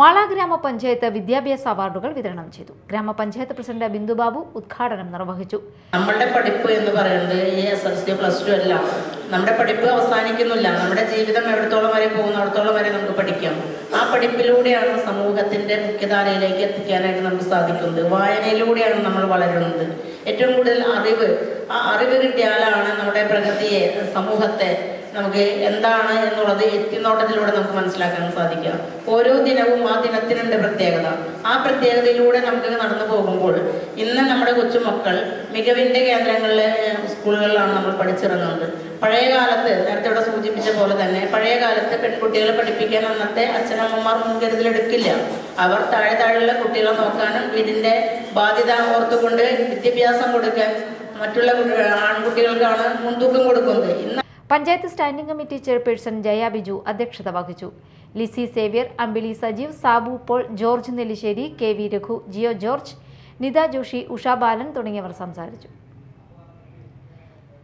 മാള ഗ്രാമപഞ്ചായത്ത് വിദ്യാഭ്യാസ അവാർഡുകൾ വിതരണം ചെയ്തു. ഗ്രാമപഞ്ചായത്ത് പ്രസിഡന്റ് ബിന്ദുബാബു ഉദ്ഘാടനം നിർവഹിച്ചു. നമ്മുടെ പഠിപ്പ് എന്ന് പറയുന്നത് ഈ S S T plus two അല്ല. നമ്മുടെ പഠിപ്പ് അവസാനിക്കുന്നില്ല. നമ്മുടെ ജീവിതം എവിടത്തോളം വരെ പോകുന്നിടത്തോളം വരെ നമുക്ക് പഠിക്കാം. ആ പഠിപ്പിലൂടെയാണ് സമൂഹത്തിന്റെ മുഖ്യധാരയിലേക്ക് എത്തിക്കാനായിട്ട് നമുക്ക് സാധിക്കുന്നത്. വായനയിലൂടെയാണ് നമ്മൾ വളരുന്നത്. ഏറ്റവും കൂടുതൽ അറിവ് ആ അറിവ് കിട്ടിയാലാണ് നമ്മുടെ പ്രകൃതിയെ സമൂഹത്തെ നമുക്ക് എന്താണ് എന്നുള്ളത് എത്തിനോട്ടത്തിലൂടെ നമുക്ക് മനസ്സിലാക്കാൻ സാധിക്കുക ഓരോ ദിനവും ആ ദിനത്തിനുണ്ട് പ്രത്യേകത. ആ പ്രത്യേകതയിലൂടെ നമുക്ക് നടന്നു പോകുമ്പോൾ ഇന്ന് നമ്മുടെ കൊച്ചുമക്കൾ മികവിന്റെ കേന്ദ്രങ്ങളിലെ സ്കൂളുകളിലാണ് നമ്മൾ പഠിച്ചിറങ്ങുന്നത്. പഴയ കാലത്ത് നേരത്തെ ഇവിടെ സൂചിപ്പിച്ച പോലെ തന്നെ പഴയ കാലത്ത് പെൺകുട്ടികളെ പഠിപ്പിക്കാൻ അന്നത്തെ അച്ഛനമ്മമാർ മുൻകരുതലെടുക്കില്ല. അവർ താഴെ താഴെയുള്ള കുട്ടികളെ നോക്കാനും വീടിന്റെ ബാധ്യത ഓർത്തുകൊണ്ട് വിദ്യാഭ്യാസം കൊടുക്കാൻ മറ്റുള്ള ആൺകുട്ടികൾക്കാണ് മുൻതൂക്കം കൊടുക്കുന്നത്. Panchayat standing committee chairperson Jaya Biju അധ്യക്ഷത വഹിച്ചു. ലിസി സേവ്യർ അമ്പിളി സജീവ് സാബു പോൾ ജോർജ് നെല്ലിശ്ശേരി കെ വി രഘു ജിയോ ജോർജ് നിത ജോഷി ഉഷ ബാലൻ തുടങ്ങിയവർ സംസാരിച്ചു.